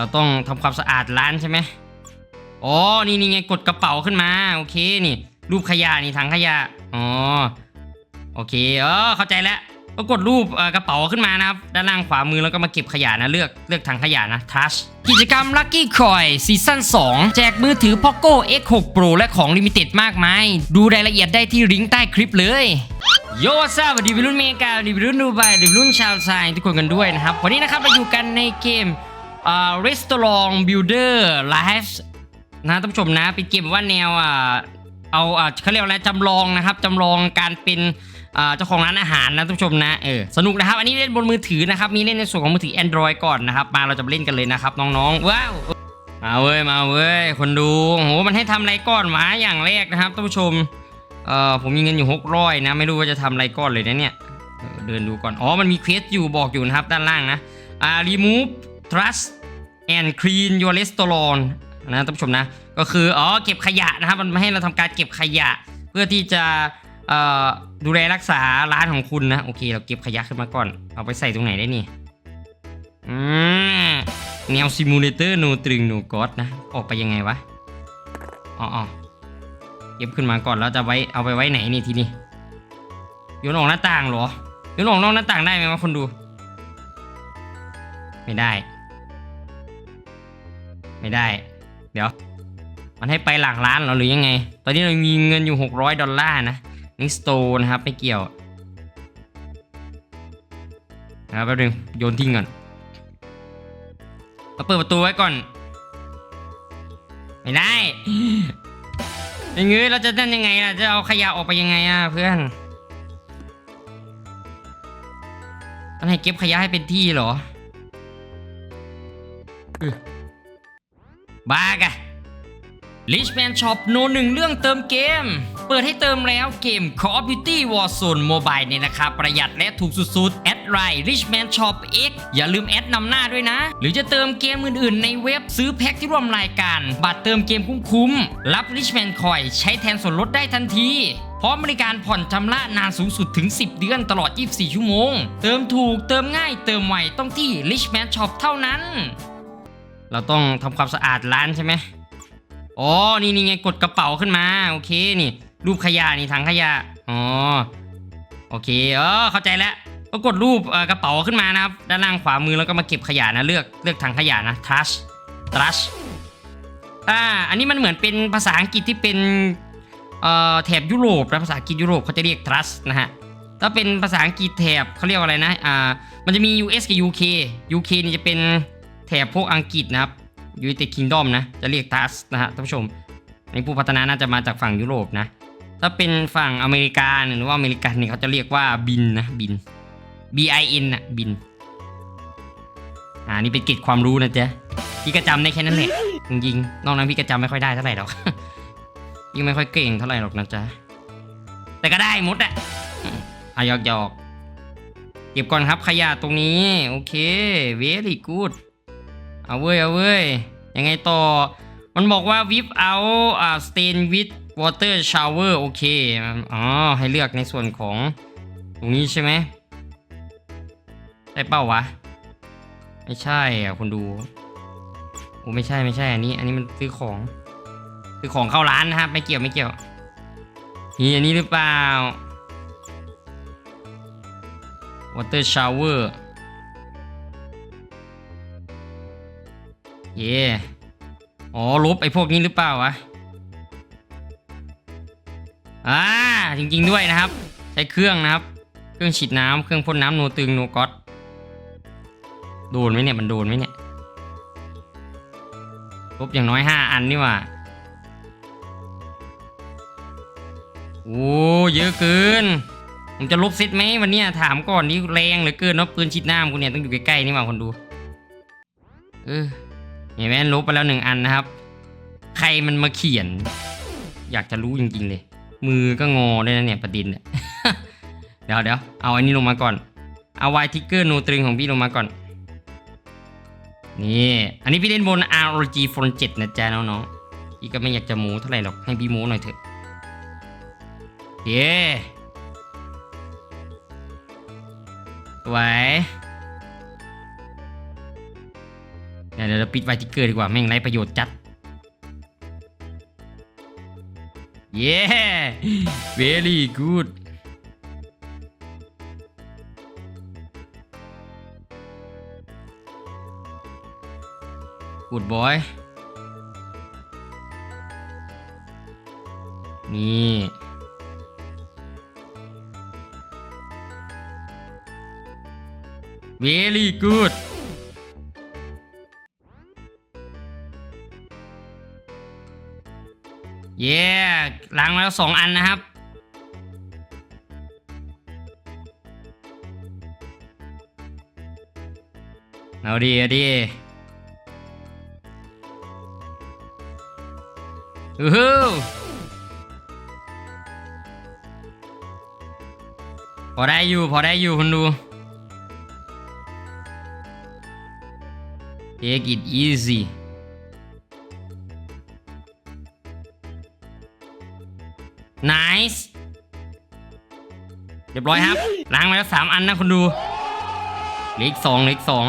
เราต้องทำความสะอาดร้านใช่ไหมอ๋อ นี่นี่ไงกดกระเป๋าขึ้นมา โอเค นี่ รูปขยะนี่ถังขยะ อ๋อ โอเค เออ เข้าใจแล้ว ก็กดรูปกระเป๋าขึ้นมานะครับ ด้านล่างขวามือแล้วก็มาเก็บขยะนะ เลือก เลือกถังขยะนะทัชกิจกรรม Lucky Coin ซีซั่น 2 แจกมือถือ Poco X6 Pro และของลิมิเต็ดมากมาย ดูรายละเอียดได้ที่ลิงก์ใต้คลิปเลยโยซาสวัสดีวิรุ่นเมกาสวัสดีวิรุ่นดูไบสวัสดีวิรุ่นชาวไซน์ทุกคนกันด้วยนะครับ วันนี้นะครับเราอยู่กันในเกม อ่า Restaurant Builder live นะท่านผู้ชมนะเป็นเกมว่าแนวอ่าเอาอ่าเขาเรียกอะไรจำลองนะครับจำลองการเป็นเจ้าของร้านอาหารนะท่านผู้ชมนะเออสนุกนะครับ อันนี้เล่นบนมือถือนะครับ มีเล่นในส่วนของมือถือ Android ก่อนนะครับ มาเราจะเล่นกันเลยนะครับ น้องๆว้าวมาเว้ยมาเว้ยคนดูโหมันให้ทำอะไรก่อนหมาอย่างแรกนะครับท่านผู้ชมเอ่อผมมีเงินอยู่หกร้อยนะไม่รู้ว่าจะทำอะไรก่อนเลยนะเนี่ยเดินดูก่อนอ๋อมันมีเควสอยู่บอกอยู่นะครับด้านล่างนะอ่า remove trust and clean your restaurant นะท่านผู้ชมนะ ก็คืออ๋อเก็บขยะนะครับ มันให้เราทำการเก็บขยะ เพื่อที่จะดูแลรักษาร้านของคุณนะ โอเค เราเก็บขยะขึ้นมาก่อน เอาไปใส่ตรงไหนได้นี่แนวซิมูเลเตอร์โนตรึงโนกอดนะ ออกไปยังไงวะ อ๋อออเก็บขึ้นมาก่อนแล้วจะไว้เอาไปไว้ไหนนี่ทีนี้โยนออกหน้าต่างเหรอโยนออกนอกหน้าต่างได้ไหมวะคนดู ไม่ได้ ไม่ได้ เดี๋ยว มันให้ไปหลังร้านเรอหรือยังไง ตอนนี้เรามีเงินอยู่ 600 ดอลลาร์นะนี่สโตนะครับ ไม่เกี่ยวนะครับแป๊บนึงโยนทิ้งก่อนเราเปิดประตูไว้ก่อน ไม่ได้ยังไงเราจะนั่นยังไงล่ะจะเอาขยะออกไปยังไงอะเพื่อนมันให้เก็บขยะให้เป็นที่เหรอ บ้ากะ Richman Shop โนหนึ่งเรื่องเติมเกม เปิดให้เติมแล้วเกม Call of Duty Warzone Mobile ในราคาประหยัดและถูกสุดๆ แอดไลน์ Richman Shop X อย่าลืมแอดนำหน้าด้วยนะ หรือจะเติมเกมอื่นๆ ในเว็บซื้อแพ็คที่ร่วมรายการ บัตรเติมเกมคุ้มๆ รับ Richman Coin ใช้แทนส่วนลดได้ทันทีพร้อมบริการผ่อนชำระนานสูงสุดถึง 10 เดือนตลอด 24 ชั่วโมง เติมถูกเติมง่ายเติมไวต้องที่ Richman Shop เท่านั้น เราต้องทำความสะอาดร้านใช่ไหมอ๋อ นี่นี่ไงกดกระเป๋าขึ้นมา โอเค นี่ รูปขยะนี่ถังขยะ อ๋อ โอเค เออ เข้าใจแล้ว ก็กดรูปกระเป๋าขึ้นมานะครับ ด้านล่างขวามือแล้วก็มาเก็บขยะนะ เลือก เลือกถังขยะนะ trash trash อ่า อันนี้มันเหมือนเป็นภาษาอังกฤษที่เป็น เอ่อ แถบยุโรปนะ ภาษาอังกฤษยุโรปเขาจะเรียก trash นะฮะ ถ้าเป็นภาษาอังกฤษแถบเขาเรียกว่าอะไรนะ อ่า มันจะมี US กับ UK UK นี่จะเป็น แถบพวกอังกฤษนะครับ United Kingdom นะ จะเรียกทัสนะฮะท่านผู้ชมในผู้พัฒนาน่าจะมาจากฝั่งยุโรปนะ ถ้าเป็นฝั่งอเมริกาหรือว่าอเมริกันนี่เขาจะเรียกว่าบินนะบิน B I N นะบินอ่านี่เป็นกิจความรู้นะจ๊ะพี่ก็จำได้แค่นั้นแหละจริงๆนอกนั้นพี่ก็จำไม่ค่อยได้เท่าไหร่หรอกยิ่งไม่ค่อยเก่งเท่าไหร่หรอกนะจ๊ะแต่ก็ได้มดอะอะหยอกหยอกเก็บก่อนครับขยะตรงนี้ โอเค very good เอาเว้ยเอาเว้ยยังไงต่อ มันบอกว่า whip out อ่า stain with water shower โอเคอ๋อให้เลือกในส่วนของตรงนี้ใช่ไหมได้เป้าวะ ไม่ใช่อะคนดูโอ้ไม่ใช่ไม่ใช่อันนี้ อันนี้มันซื้อของซื้อของเข้าร้านนะครับไม่เกี่ยวไม่เกี่ยวนี่อันนี้หรือเปล่า water shower เย่อ๋อลบไอ้พวกนี้หรือเปล่าวะอ่าจริงๆด้วยนะครับ ใช้เครื่องนะครับ เครื่องฉีดน้ำเครื่องพ่นน้ำโนตึงโนก๊อตโดนไหมเนี่ยมันโดนไหมเนี่ยลบอย่างน้อยห้าอันนี่ว่าโอ้เยอะเกินผมจะลบเซตไหมวันเนี้ยถามก่อนนี่แรงเหลือเกินเนาะปืนฉีดน้ำกูเนี่ยต้องอยู่ใกล้ๆนี่ว่าคนดู เออ เห็นไหมลบไปแล้วหนึ่งอันนะครับ ใครมันมาเขียน อยากจะรู้จริงๆเลย มือก็งอด้วยนะเนี่ยประดินเนี่ยเดี๋ยวเดี๋ยวเอาอันนี้ลงมาก่อน เอาไวทิกเกอร์โนตรึงของพี่ลงมาก่อน นี่ อันนี้พี่เล่นบน ROG Phone 7 นะจ๊ะน้องๆพี่ก็ไม่อยากจะโม้เท่าไหร่หรอกให้พี่โม้หน่อยเถอะเย้สวย เดี๋ยวเราปิดไวทิเกอร์ดีกว่าแม่งไรประโยชน์จัด เย้ very good กูดบอย นี่ very good เย้ล้างมาแล้วสองอันนะครับ เอาดีเอาดีอือหือพอได้อยู่พอได้อยู่คุณดู Take it easy รียบร้อยครับ ล้างมาแล้วสามอันนะคุณดูเหลืออีกสองเหลืออีกสอง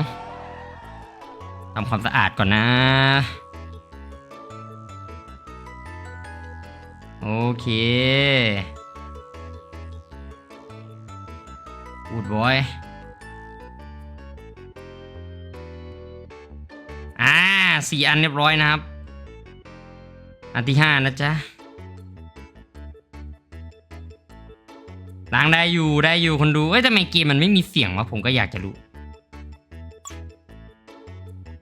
ทำความสะอาดก่อนนะ โอเคอูดบอยอ่าสี่อันเรียบร้อยนะครับ อันที่ห้านะจ๊ะางได้อยู่ได้อยู่คนดูเอ้ยทำไมเกมมันไม่มีเสียงวะผมก็อยากจะรู้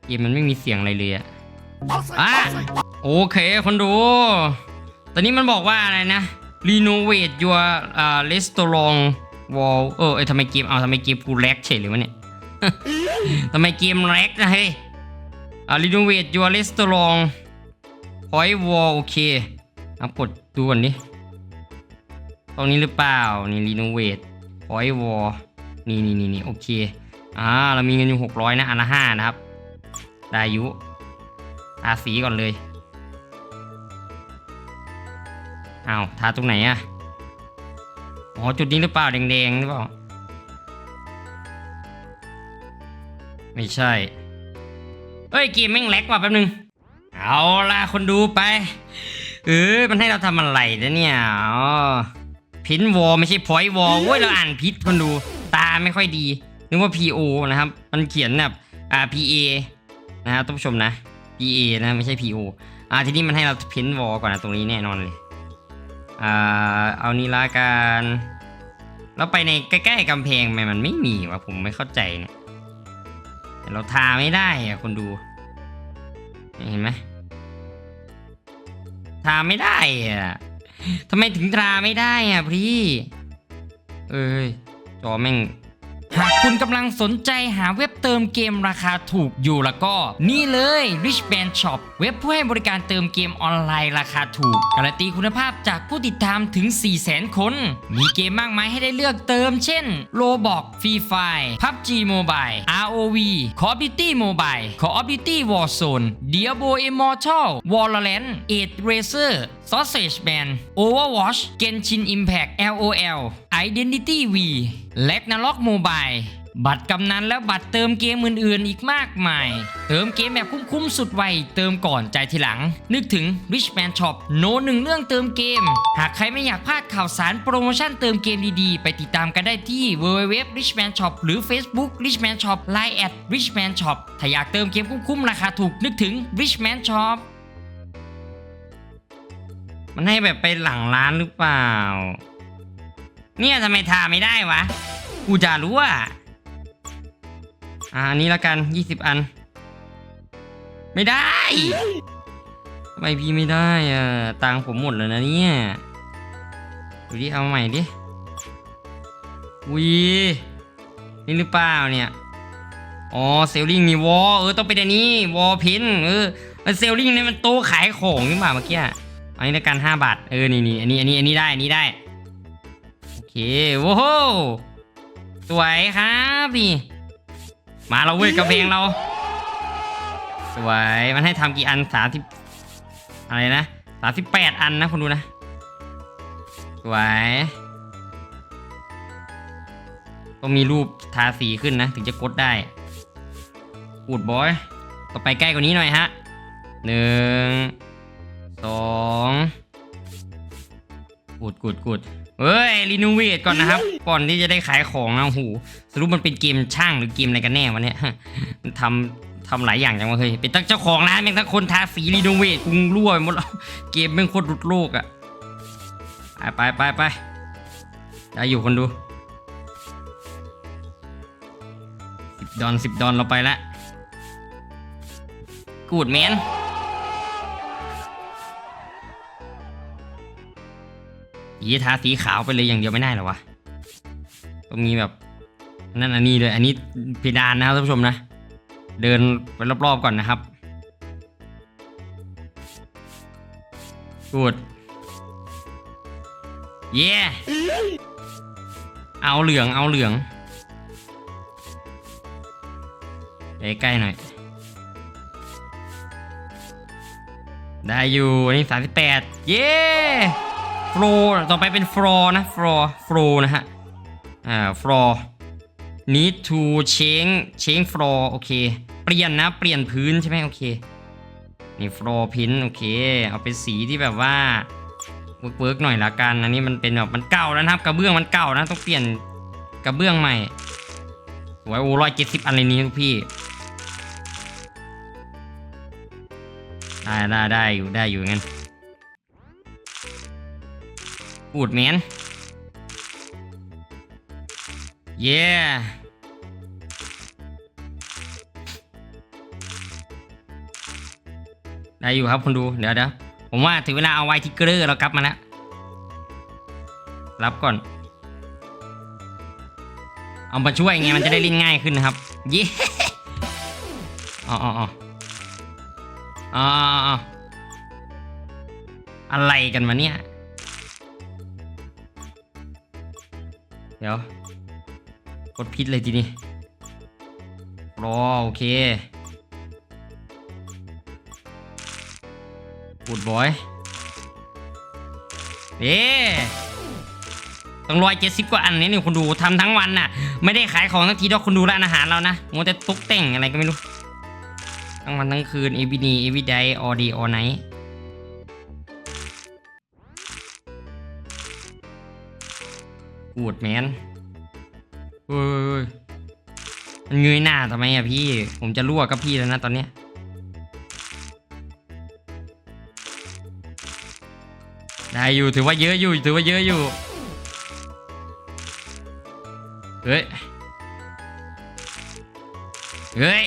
เกมมันไม่มีเสียงอะไรเลยอะอะโอเคคนดู ตอนนี้มันบอกว่าอะไรนะ renovate your อ่า restaurant wall เออเอ้ยทำไมเกมเอาทำไมเกมกูแลกเฉยเลยวะเนี่ยทำไมเกมแลกนะเฮ้ยอ่า renovate your restaurant point wall โอเคเอากดดูก่อนดิ ตรงนี้หรือเปล่า นี่รีโนเวทพอยวอนี่นี่นี่นี่โอเค อ่า เรามีเงินอยู่หกร้อยนะ อันละห้านะครับได้อยุทาสีก่อนเลย เอาทาตรงไหนอะอ๋อ จุดนี้หรือเปล่า แดงๆหรือเปล่า ไม่ใช่ เอ้ย เกมแม่งแลกว่ะแป๊บนึง เอาล่ะ คนดูไป เออมันให้เราทำอะไรนะเนี่ย อ๋อ พินวอไม่ใช่พอยวอเว้ยเราอ่านพิษคนดูตาไม่ค่อยดี นึกว่า PO นะครับ มันเขียนแบบอ่า PA นะครับท่านผู้ชมนะ PA นะไม่ใช่ PO อ่าทีนี้มันให้เราพินวอก่อนนะตรงนี้แน่นอนเลยอ่าเอานี่ละกันแล้วไปในใกล้ๆกำแพงทำไมมันไม่มีวะผมไม่เข้าใจเนี่ยแต่เราทาไม่ได้อะคนดู เห็นไหมทาไม่ได้อะ ทำไมถึงทาไม่ได้อะพี่ เอ้ย จอแม่ง หากคุณกำลังสนใจหาเว็บเติมเกมราคาถูกอยู่แล้วก็ นี่เลย Rich Band Shop เว็บผู้ให้บริการเติมเกมออนไลน์ราคาถูก การันตีคุณภาพจากผู้ติดตามถึง 400,000 คน มีเกมมากมายให้ได้เลือกเติม เช่น Roblox Free Fire PUBG Mobile ROV Call of Duty Mobile Call of Duty Warzone Diablo Immortal Valorant Age Racer Sausage Band Overwatch Genshin Impact LOL Identity V และน a ล็อกโมบายบัตรกำนันและบัตรเติมเกมอื่นๆ อีกมากมาย เติมเกมแบบคุ้มๆ สุดไว เติมก่อนใจทีหลัง นึกถึง Rich Man Shop โนหนึ่งเรื่องเติมเกม หากใครไม่อยากพลาดข่าวสารโปรโมชั่นเติมเกมดีๆ ไปติดตามกันได้ที่ www Rich Man Shop หรือ Facebook Rich Man Shop Line at Rich Man Shop ถ้าอยากเติมเกมคุ้มๆ ราคาถูกนึกถึง Rich Man Shop มันให้แบบไปหลังร้านหรือเปล่า เนี่ยทำไมทาไม่ได้วะ กูจะรู้อะอ่าอันนี้ละกันยี่สิบอัน ไม่ได้ทำไมพี่ไม่ได้อะตังผมหมดแล้วนะเนี่ย ดูดิ เอาใหม่ดิวีนี่หรือเปล่าเนี่ยอ๋อเซลลิงมีวอลเออต้องเป็นอันนี้วอลพินเออเซลลิงเนี่ยมันโต๊ะขายของนี่หว่าเมื่อกี้ อันนี้ละกันห้าบาท เออ นี่นี่อันนี้ อันนี้ อันนี้ได้ อันนี้ได้ โอเคโว้โห สวยครับนี่ มาเราเว้ยกระเพงเรา สวย มันให้ทำกี่อันสามสิบอะไรนะสามสิบแปดอันนะคุณดูนะ สวย ต้องมีรูปทาสีขึ้นนะ ถึงจะกดได้อูดบอย ต่อไปใกล้กว่านี้หน่อยฮะหนึ่ง สองกูดกูดกูดเฮ้ยรีโนเวทก่อนนะครับ ก่อนที่จะได้ขายของนะโอ้โหสรุปมันเป็นเกมช่างหรือเกมอะไรกันแน่วะเนี่ยมันทำทำหลายอย่างจังวะเฮ้ยเป็นตั้งเจ้าของร้านแม่งทั้งคนทาสีรีโนเวทกุงรั่วไปหมดแล้วเกมแม่งโคตรรุดโลกอะไปไปไปไปได้อยู่คนดูสิบดอนสิบดอนเราไปละกูดแมน ยีทาสีขาวไปเลยอย่างเดียวไม่ได้หรอวะต้องมีแบบนั่นอันนี้ด้วยอันนี้เพดานนะครับท่านผู้ชมนะ เดินไปรอบๆก่อนนะครับกูดเย่เอาเหลืองเอาเหลืองใกล้ๆหน่อย ได้อยู่อันนี้สามสิบแปดเย้โฟลต่อไปเป็นฟลอนะฟลอฟลนะฮะ อ่าฟลอ need to change change floor โอเค เปลี่ยนนะ เปลี่ยนพื้นใช่ไหมโอเค นี่ floor print โอเค เอาเป็นสีที่แบบว่าเวิร์กเวิร์กหน่อยละกัน อันนี้มันเป็นแบบมันเก่าแล้วนะครับ กระเบื้องมันเก่านะ ต้องเปลี่ยนกระเบื้องใหม่สวยโอ้ร้อยเจ็ดสิบอันเลยนี้ทุกพี่ ได้ได้ได้อยู่ได้อยู่งั้น ปูดแมนเย้ได้อยู่ครับคุณดู เดี๋ยวเดี๋ยวผมว่าถึงเวลาเอาไวทิกเกอร์เรากลับมาแล้ว รับก่อน เอามาช่วยไงมันจะได้เล่นง่ายขึ้นนะครับเย้อ๋ออ๋ออ๋ออ๋ออ๋ออะไรกันมาเนี่ย เดี๋ยวกดพิษเลยทีนี้รอโอเคปูดบอยเอ๊ต้องร้อยเจ็ดสิบกว่าอันนี้นี่คุณดูทำทั้งวันน่ะ ไม่ได้ขายของทั้งทีดอกคุณดูร้านอาหารเรานะมัวแต่ตกแต่งอะไรก็ไม่รู้ ทั้งวันทั้งคืน every day every day all day all night กูดแมนเฮ้ยมันเงยหน้าทำไมอะพี่ ผมจะรั่วกับพี่แล้วนะตอนเนี้ยได้อยู่ถือว่าเยอะอยู่ถือว่าเยอะอยู่ เฮ้ย เฮ้ย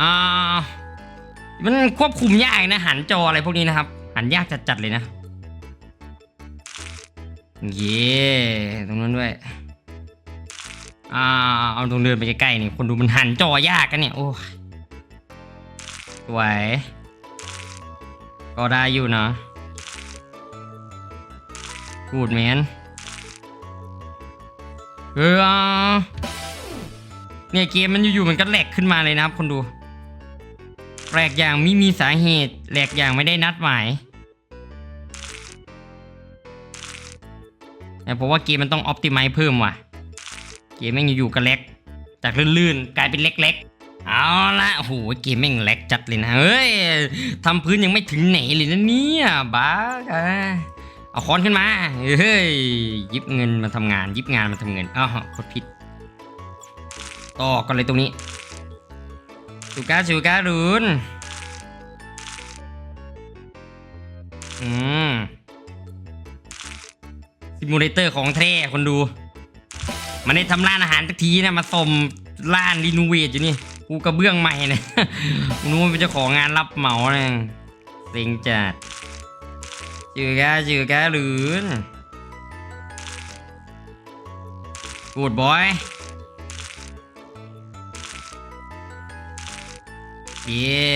อ่ามันควบคุมยากนะหันจออะไรพวกนี้นะครับ หันยากจัดๆเลยนะ เย่ตรงนั้นด้วย อ่า เอาตรงเดินไปใกล้ๆนี่คนดูมันหันจอยากกันเนี่ย โอ้ยสวย ก็ได้อยู่นะกูดแมนเออเนี่ยเกมมันอยู่ๆมันก็แหลกขึ้นมาเลยนะครับคนดูแหลกอย่างไม่มีสาเหตุแหลกอย่างไม่ได้นัดหมาย แต่เพราะว่าเกมมันต้องออ t ติ i z e เพิ่มว่ะ เกมแม่งอยู่ๆก็แหลกจากลื่นๆ กลายเป็นเล็กๆ เอาละโอ้โหเกมแม่งแหลกจัดเลยนะเฮ้ยทำพื้นยังไม่ถึงไหนเลยนะเนี่ยบ้าเอาค้อนขึ้นมา เฮ้ยยิบเงินมาทำงาน ยิบงานมาทำเงินอ้าวกดผิด ต่อกันเลยตรงนี้ชูการชูการุนอืม ซิมูเลเตอร์ของแท้คนดู มันได้ทำร้านอาหารสักทีนะมาสมร้านรีโนเวทอยู่นี่กูกระเบื้องใหม่เนะกูนู้นเป็นเจ้าของงานรับเหมาเนะเซ็งจัดจือแกจือแกหรือกูดบอยเย่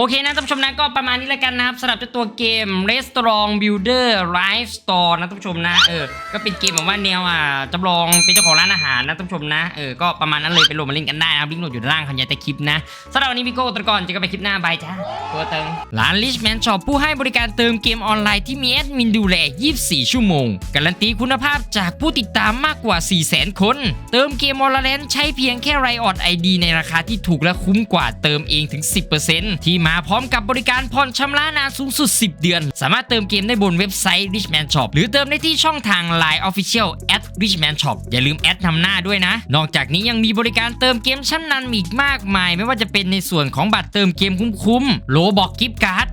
โอเคนะท่านผู้ชมนะก็ประมาณนี้แล้วกันนะครับสำหรับเจ้าตัวเกม Restaurant Builder Live Store นะท่านผู้ชมนะเออก็เป็นเกมแบบว่าแนวอะจำลองเป็นเจ้าของร้านอาหารนะท่านผู้ชมนะเออก็ประมาณนั้นเลยไปโหลดมาเล่นกันได้นะครับลิงก์โหลดอยู่ด้านล่างคำยันแต่คลิปนะสำหรับวันนี้พี่โก้ตะกอนจะกันไปคลิปหน้าบายจ้าตัวเติมร้าน Richman Shop ผู้ให้บริการเติมเกมออนไลน์ที่มีแอดมินดูแล 24 ชั่วโมง การันตีคุณภาพจากผู้ติดตามมากกว่า 400,000 คน เติมเกมออนไลน์ใช้เพียงแค่ไรออดไอดีในราคาที่ถูกและคุ้มกว่าเติมเองถึง 10%ที่มาพร้อมกับบริการผ่อนชำระนานสูงสุด 10 เดือน สามารถเติมเกมได้บนเว็บไซต์ Richman Shop หรือเติมได้ที่ช่องทาง Line Official at Richman Shop อย่าลืมแอดนำหน้าด้วยนะ นอกจากนี้ยังมีบริการเติมเกมชั้นนันอีกมากมาย ไม่ว่าจะเป็นในส่วนของบัตรเติมเกมคุ้มๆโลบอกกิฟต์การ์ด